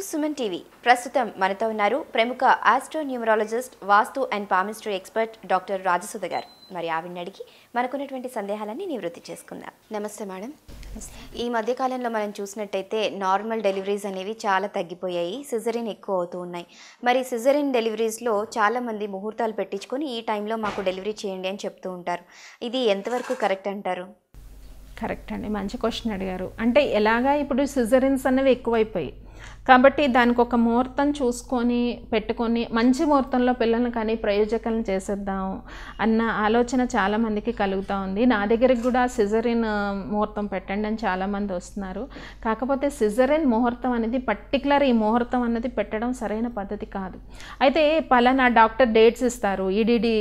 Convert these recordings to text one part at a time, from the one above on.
Suman TV. ప్రస్తుతం మనతో ఉన్నారు ప్రముఖ astronumerologist vastu and palmistry expert doctor Rajasudha గారు. మరి ఆవిడని అడిగి మనకున్నటువంటి సందేహాలన్నీ నివృత్తి చేసుకుందాం. నమస్తే మేడం. ఈ మధ్య కాలంలో మనం చూసినట్టయితే నార్మల్ డెలివరీస్ అనేవి చాలా తగ్గిపోయాయి సిజరిన్ ఎక్కువ అవుతూ ఉన్నాయి. మరి సిజరిన్ డెలివరీస్లో చాలామంది ముహూర్తాలు పెట్టించుకొని ఈ టైంలో మాకు డెలివరీ చేయండి అని చెప్తూ ఉంటారు. ఇది ఎంతవరకు కరెక్ట్ అంటారు? కరెక్ట్ అండి మంచి క్వశ్చన్ అడిగారు. అంటే ఎలాగా ఇప్పుడు సిజరిన్స్ అనేవి ఎక్కువైపోయాయి. కాబట్టి దానికి ఒక ముహూర్తం చూసుకొని పెట్టుకొని మంచి ముహూర్తంలో పిల్లల్ని కానీ ప్రయోజకాలను చేసేద్దాం అన్న ఆలోచన చాలామందికి కలుగుతూ ఉంది. నా దగ్గరికి కూడా సిజరిన్ ముహూర్తం పెట్టండి అని చాలామంది వస్తున్నారు. కాకపోతే సిజరిన్ ముహూర్తం అనేది పర్టికులర్ ఈ ముహూర్తం అనేది పెట్టడం సరైన పద్ధతి కాదు. అయితే పలానా డాక్టర్ డేట్స్ ఇస్తారు. ఈడీడీ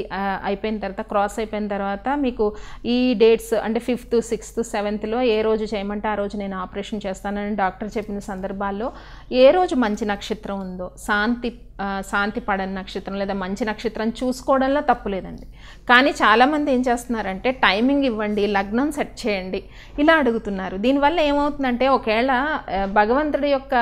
అయిపోయిన తర్వాత క్రాస్ అయిపోయిన తర్వాత మీకు ఈ డేట్స్ అంటే ఫిఫ్త్ సిక్స్త్ సెవెంత్లో ఏ రోజు చేయమంటే ఆ రోజు నేను ఆపరేషన్ చేస్తానని డాక్టర్ చెప్పిన సందర్భాల్లో ఏ రోజు మంచి నక్షత్రం ఉందో శాంతి శాంతి పడని నక్షత్రం లేదా మంచి నక్షత్రం చూసుకోవడంలో తప్పు లేదండి. కానీ చాలామంది ఏం చేస్తున్నారంటే టైమింగ్ ఇవ్వండి లగ్నం సెట్ చేయండి ఇలా అడుగుతున్నారు. దీనివల్ల ఏమవుతుందంటే ఒకవేళ భగవంతుడి యొక్క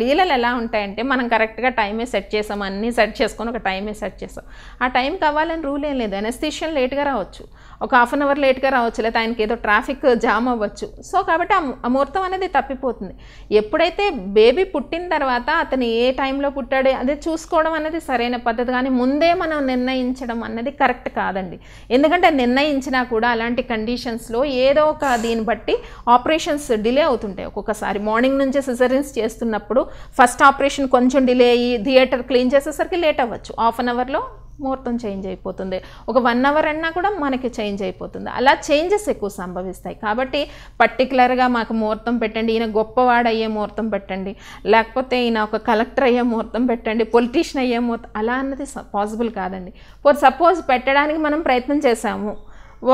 లీలలు ఎలా ఉంటాయంటే మనం కరెక్ట్గా టైమే సెట్ చేసాం అన్నీ సెట్ చేసుకొని ఒక టైమే సెట్ చేసాం. ఆ టైం కావాలని రూల్ ఏం లేదు. ఎనస్థిషియన్ లేట్గా రావచ్చు. ఒక హాఫ్ అన్ అవర్ లేట్గా రావచ్చు లేదా ఆయనకి ఏదో ట్రాఫిక్ జామ్ అవ్వచ్చు. సో కాబట్టి ఆ ముహూర్తం అనేది తప్పిపోతుంది. ఎప్పుడైతే బేబీ పుట్టిన తర్వాత అతను ఏ టైంలో పుట్టాడు అదే చూసుకోవడం అనేది సరైన పద్ధతి కానీ ముందే మనం నిర్ణయించడం అన్నది కరెక్ట్ కాదండి. ఎందుకంటే నిర్ణయించినా కూడా అలాంటి కండిషన్స్లో ఏదో ఒక దీన్ని బట్టి ఆపరేషన్స్ డిలే అవుతుంటాయి. ఒక్కొక్కసారి మార్నింగ్ నుంచే సిజరీన్స్ చేస్తున్నప్పుడు ఫస్ట్ ఆపరేషన్ కొంచెం డిలే అయ్యి థియేటర్ క్లీన్ చేసేసరికి లేట్ అవ్వచ్చు. హాఫ్ అన్ అవర్లో ముహూర్తం చేంజ్ అయిపోతుంది. ఒక వన్ అవర్ అన్నా కూడా మనకి చేంజ్ అయిపోతుంది. అలా చేంజెస్ ఎక్కువ సంభవిస్తాయి. కాబట్టి పర్టికులర్గా మాకు ముహూర్తం పెట్టండి. ఈయన గొప్పవాడు అయ్యే ముహూర్తం పెట్టండి. లేకపోతే ఈయన ఒక కలెక్టర్ అయ్యే ముహూర్తం పెట్టండి. పొలిటీషియన్ అయ్యే ముహూర్తం అలా అన్నది పాసిబుల్ కాదండి. ఫర్ సపోజ్ పెట్టడానికి మనం ప్రయత్నం చేసాము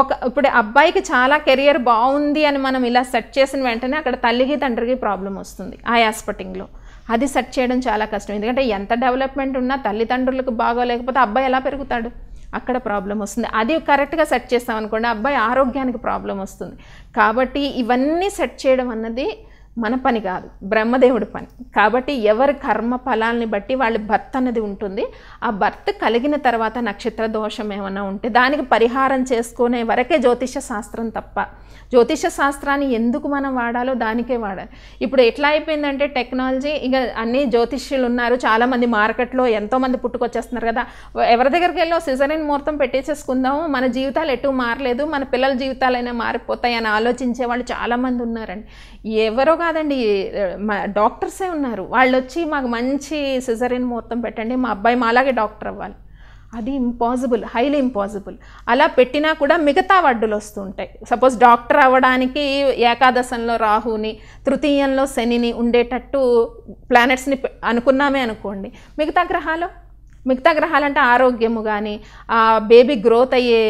ఒక ఇప్పుడు అబ్బాయికి చాలా కెరియర్ బాగుంది అని మనం ఇలా సెట్ చేసిన వెంటనే అక్కడ తల్లికి తండ్రికి ప్రాబ్లం వస్తుంది. ఆ యాస్పటింగ్లో అది సెట్ చేయడం చాలా కష్టం. ఎందుకంటే ఎంత డెవలప్మెంట్ ఉన్నా తల్లిదండ్రులకు బాగోలేకపోతే అబ్బాయి ఎలా పెరుగుతాడు? అక్కడ ప్రాబ్లం వస్తుంది. అది కరెక్ట్గా సెట్ చేస్తామనుకోండి అబ్బాయి ఆరోగ్యానికి ప్రాబ్లం వస్తుంది. కాబట్టి ఇవన్నీ సెట్ చేయడం అన్నది మన పని కాదు బ్రహ్మదేవుడి పని. కాబట్టి ఎవరి కర్మ ఫలాల్ని బట్టి వాళ్ళ భర్త అన్నది ఉంటుంది. ఆ భర్త కలిగిన తర్వాత నక్షత్ర దోషం ఏమైనా ఉంటే దానికి పరిహారం చేసుకునే వరకే జ్యోతిష శాస్త్రం తప్ప. జ్యోతిష శాస్త్రాన్ని ఎందుకు మనం వాడాలో దానికే వాడాలి. ఇప్పుడు ఎట్లా అయిపోయిందంటే టెక్నాలజీ ఇక అన్ని జ్యోతిష్యులు ఉన్నారు. చాలామంది మార్కెట్లో ఎంతోమంది పుట్టుకొచ్చేస్తున్నారు కదా. ఎవరి దగ్గరికి వెళ్ళో సిజరిన్ ముహూర్తం పెట్టేసేసుకుందాము. మన జీవితాలు ఎటు మారలేదు. మన పిల్లల జీవితాలైనా మారిపోతాయి అని ఆలోచించే వాళ్ళు చాలామంది ఉన్నారండి. ఎవరో కాదండి. మా డాక్టర్సే ఉన్నారు. వాళ్ళు వచ్చి మాకు మంచి సిజరిన్ ముహూర్తం పెట్టండి. మా అబ్బాయి మా అలాగే డాక్టర్ అవ్వాలి. అది ఇంపాసిబుల్ హైలీ ఇంపాసిబుల్. అలా పెట్టినా కూడా మిగతా వడ్డులు వస్తుంటాయి. సపోజ్ డాక్టర్ అవ్వడానికి ఏకాదశంలో రాహుని తృతీయంలో శనిని ఉండేటట్టు ప్లానెట్స్ని అనుకున్నామే అనుకోండి. మిగతా గ్రహాలు? మిగతా గ్రహాలంటే ఆరోగ్యము కానీ ఆ బేబీ గ్రోత్ అయ్యే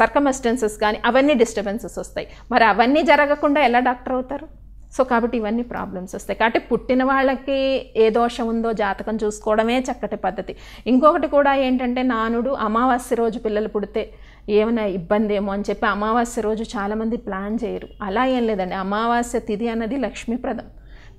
సర్కమస్టెన్సెస్ కానీ అవన్నీ డిస్టర్బెన్సెస్ వస్తాయి. మరి అవన్నీ జరగకుండా ఎలా డాక్టర్ అవుతారు? సో కాబట్టి ఇవన్నీ ప్రాబ్లమ్స్ వస్తాయి. కాబట్టి పుట్టిన వాళ్ళకి ఏ దోషం ఉందో జాతకం చూసుకోవడమే చక్కటి పద్ధతి. ఇంకొకటి కూడా ఏంటంటే నానుడు అమావాస్య రోజు పిల్లలు పుడితే ఏమైనా ఇబ్బంది ఏమో అని చెప్పి అమావాస్య రోజు చాలామంది ప్లాన్ చేయరు. అలా ఏం లేదండి. అమావాస్య తిథి అన్నది లక్ష్మీప్రదం.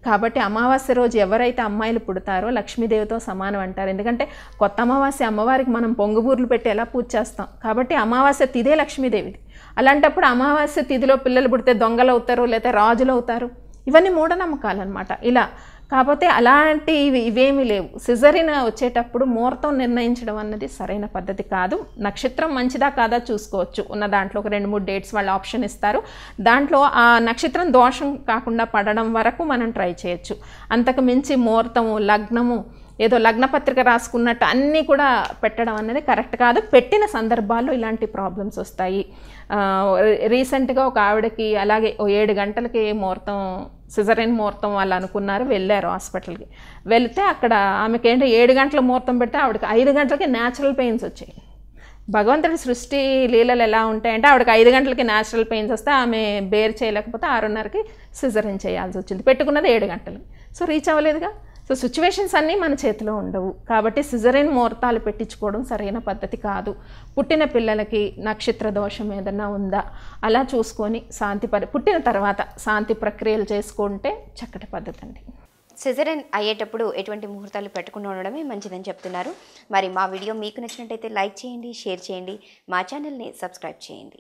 కాబట్టి అమావాస్య రోజు ఎవరైతే అమ్మాయిలు పుడతారో లక్ష్మీదేవితో సమానం అంటారు. ఎందుకంటే కొత్త అమావాస్య అమ్మవారికి మనం పొంగుబూర్లు పెట్టి ఎలా పూజ చేస్తాం? కాబట్టి అమావాస్య తిథే లక్ష్మీదేవిది. అలాంటప్పుడు అమావాస్య తిథిలో పిల్లలు పుడితే దొంగలు అవుతారు లేకపోతే రాజులు అవుతారు? ఇవన్నీ మూఢనమ్మకాలు అనమాట ఇలా కాకపోతే అలాంటివి ఇవేమీ లేవు. సిజరిన్ వచ్చేటప్పుడు ముహూర్తం నిర్ణయించడం అన్నది సరైన పద్ధతి కాదు. నక్షత్రం మంచిదా కాదా చూసుకోవచ్చు. ఉన్న దాంట్లో ఒక రెండు మూడు డేట్స్ వాళ్ళు ఆప్షన్ ఇస్తారు. దాంట్లో ఆ నక్షత్రం దోషం కాకుండా పడడం వరకు మనం ట్రై చేయొచ్చు. అంతకు మించి ముహూర్తము లగ్నము ఏదో లగ్నపత్రిక రాసుకున్నట్టు అన్నీ కూడా పెట్టడం అనేది కరెక్ట్ కాదు. పెట్టిన సందర్భాల్లో ఇలాంటి ప్రాబ్లమ్స్ వస్తాయి. రీసెంట్గా ఒక ఆవిడకి అలాగే ఓ ఏడు గంటలకి ముహూర్తం సిజరైన్ ముహూర్తం వాళ్ళు అనుకున్నారు వెళ్ళారు హాస్పిటల్కి. వెళితే అక్కడ ఆమెకి ఏంటి ఏడు గంటల ముహూర్తం పెడితే ఆవిడకి ఐదు గంటలకి న్యాచురల్ పెయిన్స్ వచ్చాయి. భగవంతుడి సృష్టి లీలలు ఎలా ఉంటాయంటే ఆవిడకి ఐదు గంటలకి న్యాచురల్ పెయిన్స్ వస్తే ఆమె బేర్ చేయలేకపోతే ఆరున్నరకి సిజరైన్ చేయాల్సి వచ్చింది. పెట్టుకున్నది ఏడు గంటలు సో రీచ్ అవ్వలేదుగా? సో సిచ్యువేషన్స్ అన్నీ మన చేతిలో ఉండవు. కాబట్టి సిజరైన్ ముహూర్తాలు పెట్టించుకోవడం సరైన పద్ధతి కాదు. పుట్టిన పిల్లలకి నక్షత్ర దోషం ఏదన్నా ఉందా? అలా చూసుకొని శాంతి పరి పుట్టిన తర్వాత శాంతి ప్రక్రియలు చేసుకుంటే చక్కటి పద్ధతి అండి సిజరన్ అయ్యేటప్పుడు ఎటువంటి ముహూర్తాలు పెట్టకుండా ఉండడమే మంచిదని చెప్తున్నారు. మరి మా వీడియో మీకు నచ్చినట్టయితే లైక్ చేయండి షేర్ చేయండి. మా ఛానల్ని సబ్స్క్రైబ్ చేయండి.